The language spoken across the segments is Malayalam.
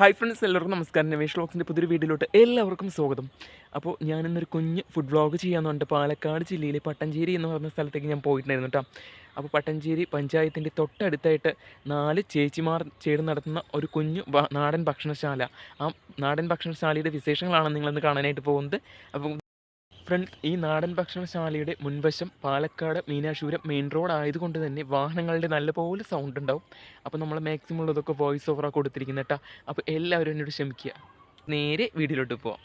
ഹായ് ഫ്രണ്ട്സ് എല്ലാവർക്കും നമസ്കാരം. രമേഷ് വ്ളോഗ്സിന്റെ പുതിയൊരു വീഡിയോയിലോട്ട് എല്ലാവർക്കും സ്വാഗതം. അപ്പോൾ ഞാനിന്നൊരു കുഞ്ഞ് ഫുഡ് വ്ളോഗ് ചെയ്യാമെന്നുണ്ട് പാലക്കാട് ജില്ലയിലെ പട്ടഞ്ചേരി എന്ന് പറഞ്ഞ സ്ഥലത്തേക്ക് ഞാൻ പോയിട്ടുണ്ടായിരുന്നു കേട്ടോ. അപ്പോൾ പട്ടഞ്ചേരി പഞ്ചായത്തിന്റെ തൊട്ടടുത്തായിട്ട് നാല് ചേച്ചിമാർ ചേർന്ന് നടത്തുന്ന ഒരു കുഞ്ഞു നാടൻ ഭക്ഷണശാല. ആ നാടൻ ഭക്ഷണശാലയുടെ വിശേഷങ്ങളാണ് നിങ്ങളിന്ന് കാണാനായിട്ട് പോകുന്നത്. അപ്പം ഫ്രണ്ട്സ് ഈ നാടൻ ഭക്ഷണശാലയുടെ മുൻവശം പാലക്കാട് മീനാശൂരം മെയിൻ റോഡ് ആയതുകൊണ്ട് തന്നെ വാഹനങ്ങളുടെ നല്ലപോലെ സൗണ്ട് ഉണ്ടാവും. അപ്പോൾ നമ്മൾ മാക്സിമം ഉള്ളതൊക്കെ വോയിസ് ഓവറാണ് കൊടുത്തിരിക്കുന്നത് കേട്ടോ അപ്പോൾ എല്ലാവരും എന്നോട് ക്ഷമിക്കുക. നേരെ വീഡിയോയിലോട്ട് പോവാം.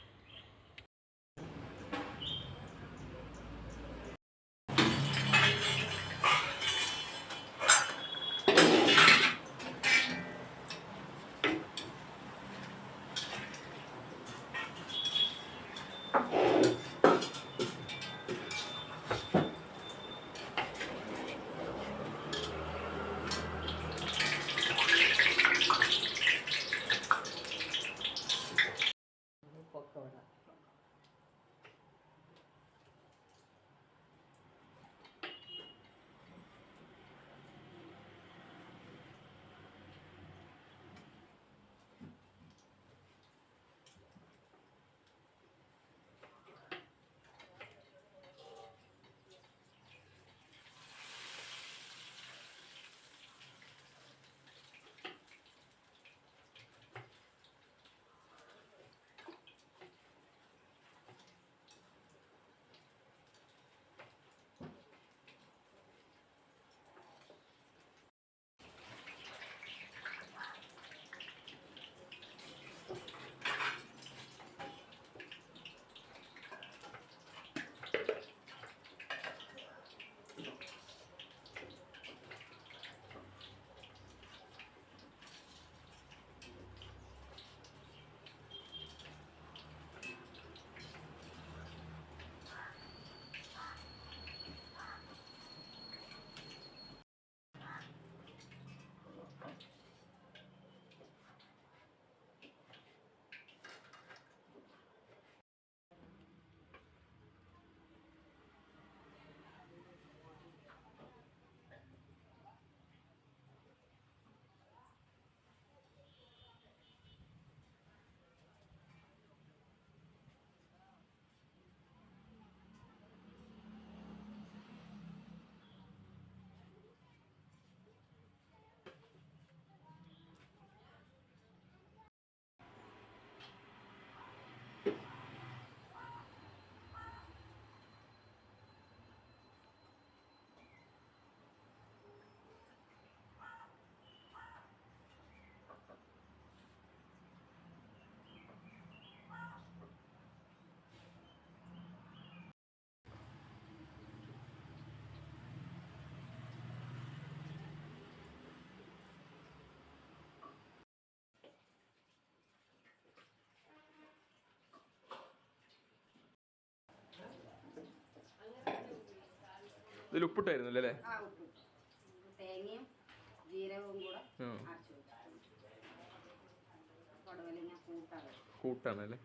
ഇതിൽ ഉപ്പിട്ടായിരുന്നു അല്ലേ? തേങ്ങയും ജീരകവും കൂടെ കൂട്ടാണ് അല്ലേ?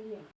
є.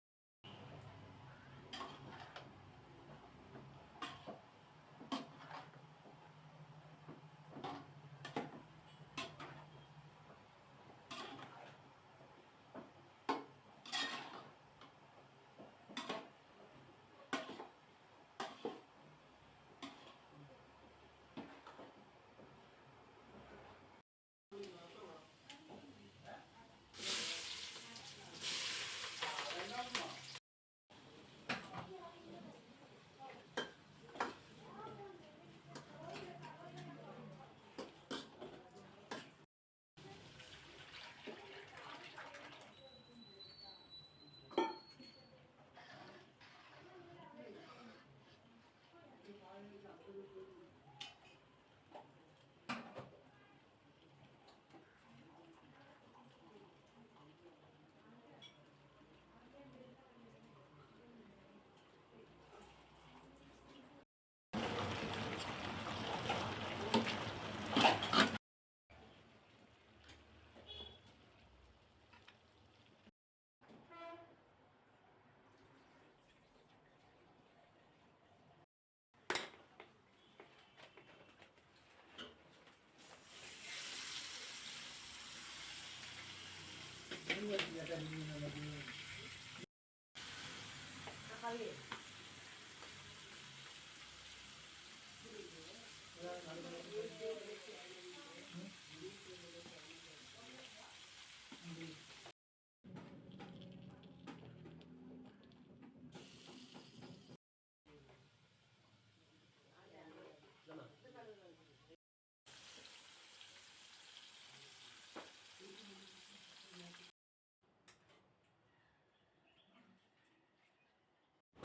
Kakali.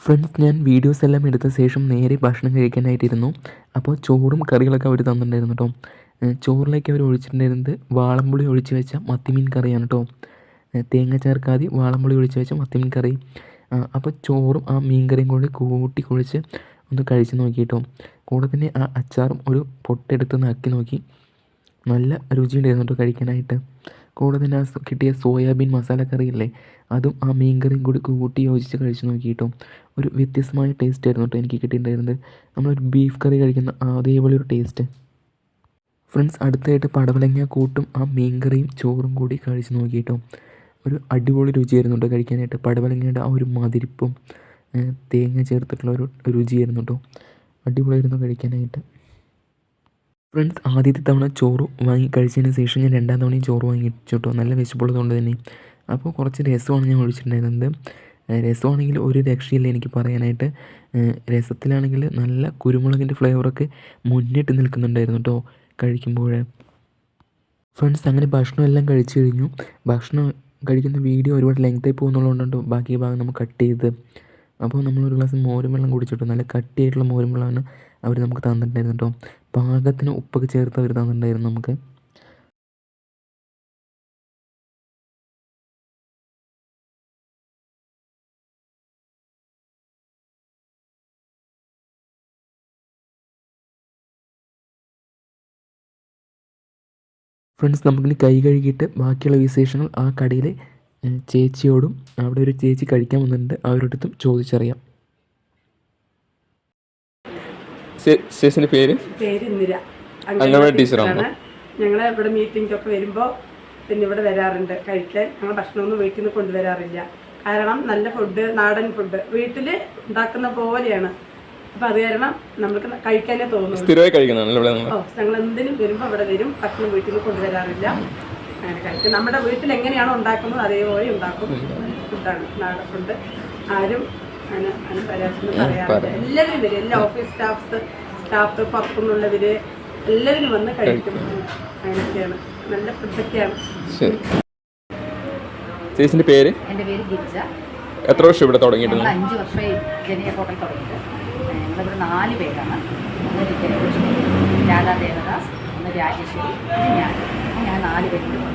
ഫ്രണ്ട്സ് ഞാൻ വീഡിയോസ് എല്ലാം എടുത്ത ശേഷം നേരെ ഭക്ഷണം കഴിക്കാനായിട്ടിരുന്നു. അപ്പോൾ ചോറും കറികളൊക്കെ അവർ തന്നിട്ടുണ്ടായിരുന്നു കേട്ടോ ചോറിലേക്ക് അവർ ഒഴിച്ചിട്ടുണ്ടായിരുന്നത് വാളംപുളി ഒഴിച്ച് വെച്ച മത്തിമീൻ കറിയാണ് കേട്ടോ തേങ്ങ ചേർക്കാതെ വാളംപുളി ഒഴിച്ച് വെച്ച മത്തിമീൻ കറി. അപ്പോൾ ചോറും ആ മീൻ കറിയും കൂടി കൂട്ടി കുഴിച്ച് ഒന്ന് കഴിച്ച് നോക്കി കേട്ടോ കൂടെ തന്നെ ആ അച്ചാറും ഒരു പൊട്ടെടുത്ത് നക്കി നോക്കി. നല്ല രുചിയുണ്ടായിരുന്നു കേട്ടോ കഴിക്കാനായിട്ട്. കൂടെ തന്നെ ആ കിട്ടിയ സോയാബീൻ മസാല കറിയില്ലേ അതും ആ മീൻ കറിയും കൂടി കൂട്ടി യോജിച്ച് കഴിച്ചു നോക്കിയിട്ടും ഒരു വ്യത്യസ്തമായ ടേസ്റ്റ് ആയിരുന്നു കേട്ടോ എനിക്ക് കിട്ടിയിട്ടുണ്ടായിരുന്നത്. നമ്മളൊരു ബീഫ് കറി കഴിക്കുന്ന അതേപോലെ ഒരു ടേസ്റ്റ് ഫ്രണ്ട്സ് അടുത്തായിട്ട് പടവലങ്ങ കൂട്ടും ആ മീൻ കറിയും ചോറും കൂടി കഴിച്ച് നോക്കിയിട്ടും ഒരു അടിപൊളി രുചിയായിരുന്നു കേട്ടോ കഴിക്കാനായിട്ട്. പടവലങ്ങയുടെ ആ ഒരു മതിരിപ്പും തേങ്ങ ചേർത്തിട്ടുള്ള ഒരു രുചിയായിരുന്നു കേട്ടോ അടിപൊളിയായിരുന്നു കഴിക്കാനായിട്ട്. ഫ്രണ്ട്സ് ആദ്യത്തെ തവണ ചോറ് വാങ്ങി കഴിച്ചതിന് ശേഷം ഞാൻ രണ്ടാം തവണയും ചോറ് വാങ്ങിച്ചു കേട്ടോ നല്ല വിശപ്പുള്ളത് കൊണ്ട് തന്നെ. അപ്പോൾ കുറച്ച് രസമാണ് ഞാൻ ഒഴിച്ചിട്ടുണ്ടായിരുന്നത്. രസമാണെങ്കിൽ ഒരു രക്ഷയില്ല എനിക്ക് പറയാനായിട്ട്. രസത്തിലാണെങ്കിൽ നല്ല കുരുമുളകിന്റെ ഫ്ലേവറൊക്കെ മുന്നിട്ട് നിൽക്കുന്നുണ്ടായിരുന്നു കേട്ടോ കഴിക്കുമ്പോൾ ഫ്രണ്ട്സ് അങ്ങനെ ഭക്ഷണം എല്ലാം കഴിച്ചു കഴിഞ്ഞു. ഭക്ഷണം കഴിക്കുന്ന വീഡിയോ ഒരുപാട് ലെങ്തായി പോകുന്നുള്ളതുകൊണ്ടോ ബാക്കി ഭാഗം നമുക്ക് കട്ട് ചെയ്ത് അപ്പോൾ നമ്മളൊരു ഗ്ലാസ് മോരും വെള്ളം കുടിച്ചിട്ട്. നല്ല കട്ടിയായിട്ടുള്ള മോരും വെള്ളമാണ് അവർ നമുക്ക് തന്നിട്ടുണ്ടായിരുന്നു കേട്ടോ. പാകത്തിന് ഉപ്പൊക്കെ ചേർത്ത് അവർ തന്നിട്ടുണ്ടായിരുന്നു നമുക്ക്. ഫ്രണ്ട്സ് നമുക്കിനി കൈ കഴുകിയിട്ട് ബാക്കിയുള്ള വിശേഷങ്ങൾ ആ കടയിലെ ചേച്ചിയോടും അവിടെ ഒരു ചേച്ചി കഴിക്കാൻ വന്നിട്ടുണ്ട് അവരോടത്തും ചോദിച്ചറിയാം. ചേച്ചിന്റെ പേര്? പേര് ഇന്ദിര. അംഗൻവാടി ടീച്ചറാണ്? ഞങ്ങൾ ഇവിടെ മീറ്റിംഗൊക്കെ വരുമ്പോൾ പിന്നെ ഇവിടെ വരാറുണ്ട് കഴിക്കാൻ. ഞങ്ങൾ ഭക്ഷണമൊന്നും വീട്ടിൽ നിന്ന് കൊണ്ടുവരാറില്ല. കാരണം നല്ല ഫുഡ് നാടൻ ഫുഡ്. വീട്ടിൽ ഉണ്ടാക്കുന്ന പോലെയാണ്. അപ്പൊ അത് കാരണം നമുക്ക് കഴിക്കാനേ തോന്നുന്നു സ്ഥിരമായി കഴിക്കുന്നതാണല്ലോ ഞങ്ങൾ എന്തിനും വരുമ്പോൾ അവിടെ വരും. ഭക്ഷണം വീട്ടിൽ നിന്ന് കൊണ്ടുവരാറില്ല. അങ്ങനെ കഴിക്കും നമ്മുടെ വീട്ടിൽ എങ്ങനെയാണോ ഉണ്ടാക്കുന്നത് അതേപോലെ ഉണ്ടാക്കും. ഫുഡാണ്. നാടൻ ഫുഡ് ആരും അതിന് അതിന് പരാജയം പറയാറില്ല. എല്ലാവരും വരും. എല്ലാ ഓഫീസ് സ്റ്റാഫ്സ് സ്റ്റാഫ് പുറത്തുനിന്നുള്ളവർ എല്ലാവരും വന്ന് കഴിക്കും. അങ്ങനെയൊക്കെയാണ്. നല്ല ഫുഡൊക്കെയാണ്. ചേച്ചിന്റെ പേര്? എന്റെ പേര് ഗിരിജ. എത്ര വർഷം ഇവിടെ തുടങ്ങിയിട്ടുണ്ട്? അഞ്ച് വർഷമായി ജനിയ ഹോട്ടൽ തുടങ്ങിയിട്ട്. ഞങ്ങളിവിടെ നാല് പേരാണ്. ഒന്ന് രാധാ ദേവദാസ് ഒന്ന് രാജേശ്വരി ഞാൻ. ഞാൻ നാല് പേരും കൂടി തുടങ്ങിയത് നേരത്തെ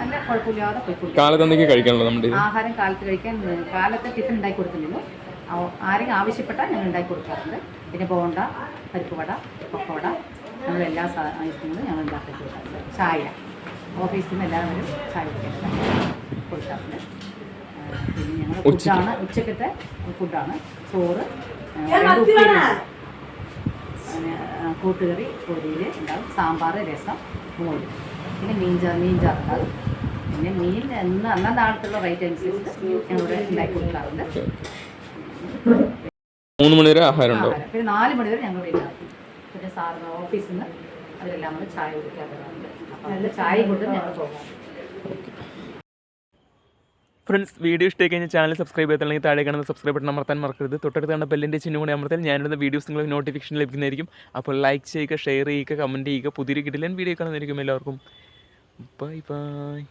നല്ല കുഴപ്പമില്ലാതെ പോയിക്കൊണ്ടിരിക്കും കാലത്ത് എന്തെങ്കിലും കഴിക്കാനുള്ളത് നമ്മുടെ? ആഹാരം കാലത്ത് കഴിക്കാൻ കാലത്തെ ടിഫിൻ ഉണ്ടാക്കി കൊടുത്തില്ലല്ലോ. ആരെങ്കിലും ആവശ്യപ്പെട്ടാൽ ഞങ്ങൾ ഉണ്ടാക്കി കൊടുക്കാറുണ്ട്. പിന്നെ ബോണ്ട പരിപ്പ് വട പക്കവട ഞങ്ങൾ എല്ലാ സാധനങ്ങളും ഞങ്ങൾ ഉണ്ടാക്കി കൊടുക്കാറുണ്ട്. ചായ. ഓഫീസിൽ നിന്ന് എല്ലാവരും ചായ കുടിക്കാറുണ്ട്. കൊടുക്കാറുണ്ട് പിന്നെ ഞങ്ങൾ ഫുഡാണ് ഉച്ചക്കത്തെ ഫുഡാണ്. ചോറ് കൂട്ടുകറി പൊരിയിൽ ഉണ്ടാവും. സാമ്പാർ രസം മോര്. പിന്നെ മീൻ മീൻ ചാറ് പിന്നെ മീൻ എന്ന് അന്നത്തെ ആളത്തുള്ള റേറ്റ് അനുസരിച്ച് ഞങ്ങളിവിടെ ഉണ്ടാക്കി കൊടുക്കാറുണ്ട് മൂന്ന് മണി വരെ ആഹാരം. പിന്നെ നാല് മണി വരെ ഞങ്ങൾ ഉണ്ടാക്കും. പിന്നെ സാറിന് ഓഫീസിൽ നിന്ന് അവരെല്ലാം കൂടെ ചായ കുടിക്കാറുണ്ട് അപ്പം നല്ല ചായ കൊടുത്ത് ഞങ്ങൾ പോകാം ഫ്രണ്ട്സ് വീഡിയോ ഇഷ്ടമായി കഴിഞ്ഞാൽ ചാനൽ സബ്സ്ക്രൈബ് ചെയ്തിട്ടുണ്ടെങ്കിൽ താഴെ കാണുന്ന സബ്സ്ക്രൈബ് ബട്ടൺ അമർത്താൻ മറക്കരുത്. തൊട്ടടുത്ത് കണ്ട ബെല്ലിന്റെ ചിഹ്നം കൂടി അമർത്താൻ ഞാനിടുന്ന വീഡിയോസ് നിങ്ങൾക്ക് നോട്ടിഫിക്കേഷൻ ലഭിക്കുന്നതായിരിക്കും. അപ്പോൾ ലൈക്ക് ചെയ്യുക ഷെയർ ചെയ്യുക കമന്റ് ചെയ്യുക. പുതിയൊരു കിടിലൻ വീഡിയോ കാണുന്നതായിരിക്കും എല്ലാവർക്കും. Bye bye